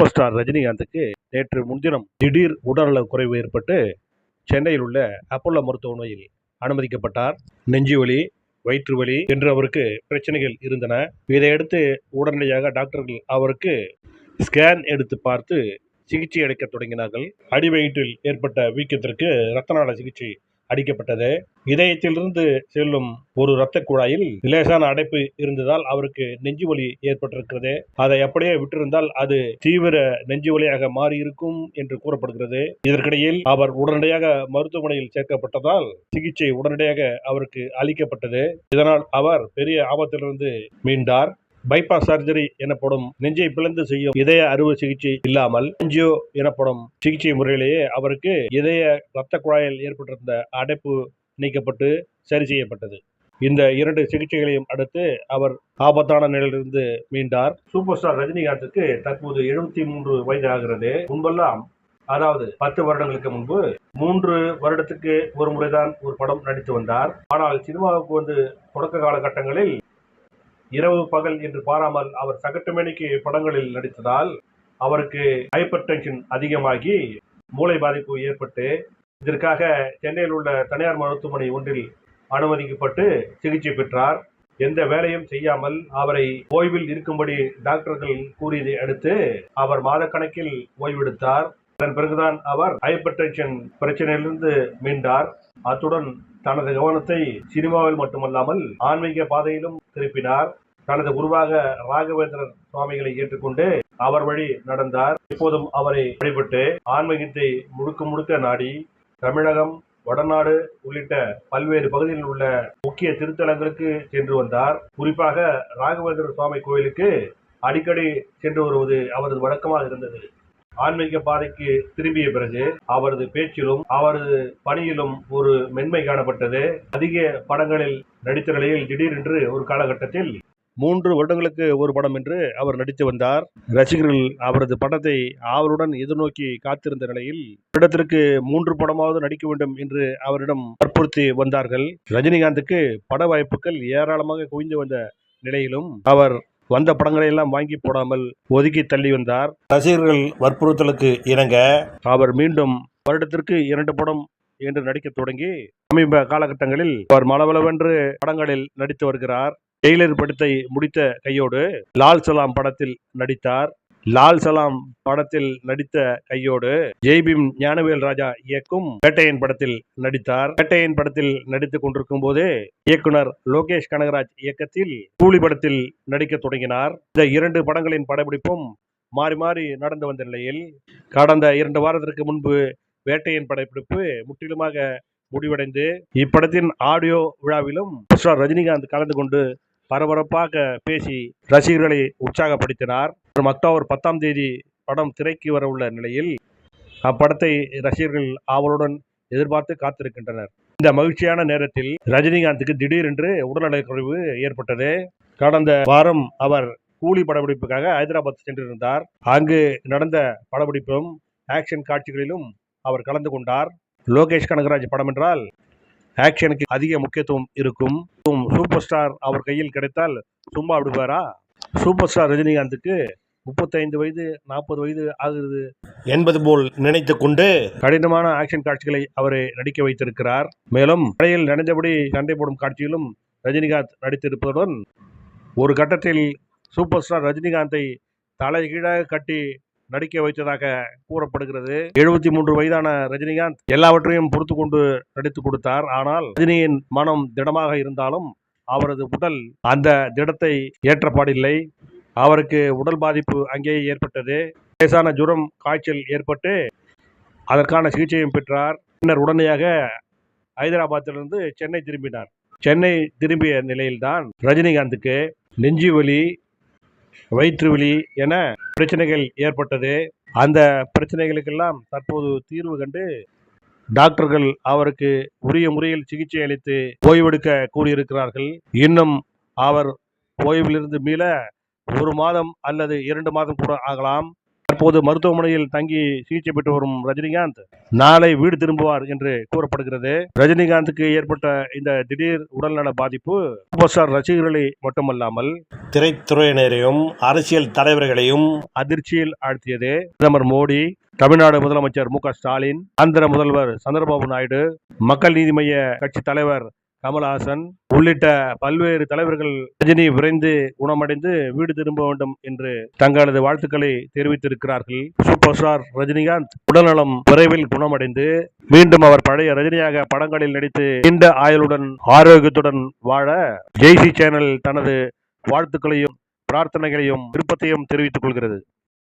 Super star ரஜினிகாந்துக்கு நேற்று முன்தினம் திடீர் உடல்நலக் குறைவு ஏற்பட்டு சென்னையில் உள்ள அப்போலோ மருத்துவமனையில் அனுமதிக்கப்பட்டார். நெஞ்சு வலி வயிற்று வலி என்று அவருக்கு பிரச்சனைகள் இருந்தன. இதையடுத்து உடனடியாக டாக்டர்கள் அவருக்கு ஸ்கேன் எடுத்து பார்த்து சிகிச்சை அளிக்க தொடங்கினார்கள். அடிவயிற்றில் ஏற்பட்ட வீக்கத்திற்கு ரத்தநாள சிகிச்சை அடிக்கப்பட்டது. இதயத்திலிருந்து செல்லும் ஒரு இரத்த குழாயில் லேசான அடைப்பு இருந்ததால் அவருக்கு நெஞ்சு வலி ஏற்பட்டிருக்கிறது. அதை அப்படியே விட்டிருந்தால் அது தீவிர நெஞ்சு வலியாக மாறியிருக்கும் என்று கூறப்படுகிறது. இதற்கிடையில் அவர் உடனடியாக மருத்துவமனையில் சேர்க்கப்பட்டதால் சிகிச்சை உடனடியாக அவருக்கு அளிக்கப்பட்டது. இதனால் அவர் பெரிய ஆபத்திலிருந்து மீண்டார். பைபாஸ் சர்ஜரி எனப்படும் நெஞ்சை பிளந்து செய்யும் இதய அறுவை சிகிச்சை இல்லாமல் என்ஜியோ எனப்படும் சிகிச்சை முறையிலேயே அவருக்கு இதய இரத்த குழாயில் ஏற்பட்டிருந்த அடைப்பு நீக்கப்பட்டு சரி செய்யப்பட்டது. இந்த இரண்டு சிகிச்சைகளையும் அடுத்து அவர் ஆபத்தான நிலையிலிருந்து மீண்டார். சூப்பர் ஸ்டார் ரஜினிகாந்துக்கு தற்போது எழுபத்தி மூன்று வயது ஆகிறது முன்பெல்லாம் அதாவது பத்து வருடங்களுக்கு முன்பு மூன்று வருடத்துக்கு ஒரு முறைதான் ஒரு படம் நடித்து வந்தார். ஆனால் சினிமாவுக்கு வந்து தொடக்க காலகட்டங்களில் இரவு பகல் என்று பாராமல் அவர் சகட்டுமேனிக்கு படங்களில் நடித்ததால் அவருக்கு ஹைப்பர் டென்ஷன் அதிகமாகி மூளை பாதிப்பு ஏற்பட்டு இதற்காக சென்னையில் உள்ள தனியார் மருத்துவமனை ஒன்றில் அனுமதிக்கப்பட்டு சிகிச்சை பெற்றார். எந்த வேலையும் செய்யாமல் அவரை ஓய்வில் இருக்கும்படி டாக்டர்கள் கூறியதை அடுத்து அவர் மாதக்கணக்கில் ஓய்வெடுத்தார். அதன் பிறகுதான் அவர் ஹைப்பர் டென்ஷன் பிரச்சனையிலிருந்து மீண்டார். அத்துடன் தனது கவனத்தை சினிமாவில் மட்டுமல்லாமல் ஆன்மீக பாதையிலும் திருப்பினார். தனது குருவாக ராகவேந்திரன் சுவாமிகளை ஏற்றுக்கொண்டு அவர் வழி நடந்தார். இப்போதும் அவரை வழிபட்டு ஆன்மீகத்தை முழுக்க முழுக்க நாடி தமிழகம் வடநாடு உள்ளிட்ட பல்வேறு பகுதிகளில் உள்ள முக்கிய திருத்தலங்களுக்கு சென்று வந்தார். குறிப்பாக ராகவேந்திர சுவாமி கோயிலுக்கு அடிக்கடி சென்று வருவது அவரது வழக்கமாக இருந்தது. ஆன்மீக பாதைக்கு திரும்பிய பிறகு அவரது பேச்சிலும் அவரது பணியிலும் ஒரு மென்மை காணப்பட்டது. அதிக படங்களில் நடித்த நிலையில் திடீரென்று ஒரு காலகட்டத்தில் மூன்று வருடங்களுக்கு ஒரு படம் என்று அவர் நடித்து வந்தார். ரசிகர்கள் அவரது படத்தை ஆவலுடன் எதிர்நோக்கி காத்திருந்த நிலையில் வருடத்திற்கு மூன்று படமாவது நடிக்க வேண்டும் என்று அவரிடம் வற்புறுத்தி வந்தார்கள். ரஜினிகாந்துக்கு பட வாய்ப்புகள் ஏராளமாக குவிந்து வந்த நிலையிலும் அவர் வந்த படங்களை எல்லாம் வாங்கி போடாமல் ஒதுக்கி தள்ளி வந்தார். ரசிகர்கள் வற்புறுத்தலுக்கு இணங்க அவர் மீண்டும் வருடத்திற்கு இரண்டு படம் என்று நடிக்க தொடங்கி சமீப காலகட்டங்களில் அவர் மளவளவென்று படங்களில் நடித்து வருகிறார். டெய்லர் படத்தை முடித்த கையோடு லால் சலாம் படத்தில் நடித்தார். லால் சலாம் படத்தில் நடித்த கையோடு ஜெய்பீம் ஞானவேல் ராஜா இயக்கும் பேட்டையன் படத்தில் நடித்தார். வேட்டையன் படத்தில் நடித்துக் கொண்டிருக்கும் போதே இயக்குனர் லோகேஷ் கனகராஜ் இயக்கத்தில் கூலி படத்தில் நடிக்க தொடங்கினார். இந்த இரண்டு படங்களின் படப்பிடிப்பும் மாறி மாறி நடந்து வந்த நிலையில் கடந்த இரண்டு வாரத்திற்கு முன்பு வேட்டையின் படப்பிடிப்பு முற்றிலுமாக முடிவடைந்து இப்படத்தின் ஆடியோ விழாவிலும் ரஜினிகாந்த் கலந்து கொண்டு பரபரப்பாக பேசி ரசிகர்களை உற்சாகப்படுத்தினார். மற்றும் அக்டோபர் பத்தாம் தேதி படம் திரைக்கு வர உள்ள நிலையில் அப்படத்தை ரசிகர்கள் ஆவலுடன் எதிர்பார்த்து காத்திருக்கின்றனர். இந்த மகிழ்ச்சியான நேரத்தில் ரஜினிகாந்துக்கு திடீரென்று உடல்நலக் குறைவு ஏற்பட்டது. கடந்த வாரம் அவர் கூலி படப்பிடிப்புக்காக ஹைதராபாத் சென்றிருந்தார். அங்கு நடந்த படப்பிடிப்பும் ஆக்ஷன் காட்சிகளிலும் அவர் கலந்து கொண்டார். லோகேஷ் கனகராஜ் படம் என்றால் ஆக்ஷனுக்கு அதிக முக்கியத்துவம் இருக்கும். சூப்பர் ஸ்டார் அவர் கையில் கிடைத்தால் சும்மா விடுவாரா? சூப்பர் ஸ்டார் ரஜினிகாந்துக்கு முப்பத்தைந்து வயது நாற்பது வயது ஆகிறது என்பது போல் நினைத்து கொண்டு கடினமான ஆக்ஷன் காட்சிகளை அவரை நடிக்க வைத்திருக்கிறார். மேலும் மழையில் நனைந்தபடி சண்டை போடும் காட்சியிலும் ரஜினிகாந்த் நடித்திருப்பதுடன் ஒரு கட்டத்தில் சூப்பர் ஸ்டார் ரஜினிகாந்தை தலைகீழாக கட்டி நடிக்க வைத்ததாக கூறப்படுகிறது. எழுபத்தி மூன்று வயதான ரஜினிகாந்த் எல்லாவற்றையும் பொறுத்து கொண்டு நடித்து கொடுத்தார். ஆனால் ரஜினியின் மனம் திடமாக இருந்தாலும் அவரது உடல் அந்த திடத்தை ஏற்றப்பாடில்லை. அவருக்கு உடல் பாதிப்பு அங்கேயே ஏற்பட்டது. லேசான ஜுரம் காய்ச்சல் ஏற்பட்டு அதற்கான சிகிச்சையும் பெற்றார். பின்னர் உடனடியாக ஹைதராபாத்திலிருந்து சென்னை திரும்பினார். சென்னை திரும்பிய நிலையில்தான் ரஜினிகாந்துக்கு நெஞ்சு வலி வயிற்று வலி என பிரச்சனைகள் ஏற்பட்டது. அந்த பிரச்சனைகளுக்கெல்லாம் தற்போது தீர்வு கண்டு டாக்டர்கள் அவருக்கு உரிய முறையில் சிகிச்சை அளித்து ஓய்வெடுக்க கூறியிருக்கிறார்கள். இன்னும் அவர் ஓய்விலிருந்து மீள ஒரு மாதம் அல்லது இரண்டு மாதம் கூட ஆகலாம். தற்போது மருத்துவமனையில் தங்கி சிகிச்சை பெற்று வரும் ரஜினிகாந்த் நாளை வீடு திரும்புவார் என்று கூறப்படுகிறது. ரஜினிகாந்துக்கு ஏற்பட்ட இந்த திடீர் உடல்நல பாதிப்பு சூப்பர் ரசிகர்களை மட்டுமல்லாமல் திரைத்துறையினரையும் அரசியல் தலைவர்களையும் அதிர்ச்சியில் ஆழ்த்தியது. பிரதமர் மோடி தமிழ்நாடு முதலமைச்சர் மு ஸ்டாலின் ஆந்திர முதல்வர் சந்திரபாபு நாயுடு மக்கள் நீதி மய்ய கட்சி தலைவர் கமல்ஹாசன் உள்ளிட்ட பல்வேறு தலைவர்கள் ரஜினி விரைந்து குணமடைந்து வீடு திரும்ப வேண்டும் என்று தங்களது வாழ்த்துக்களை தெரிவித்திருக்கிறார்கள். சூப்பர் ஸ்டார் ரஜினிகாந்த் உடல்நலம் விரைவில் குணமடைந்து மீண்டும் அவர் பழைய ரஜினியாக படங்களில் நடித்து நீண்ட ஆயுளுடன் ஆரோக்கியத்துடன் வாழ ஜெய்சி சேனல் தனது வாழ்த்துக்களையும் பிரார்த்தனைகளையும் விருப்பத்தையும் தெரிவித்துக் கொள்கிறது.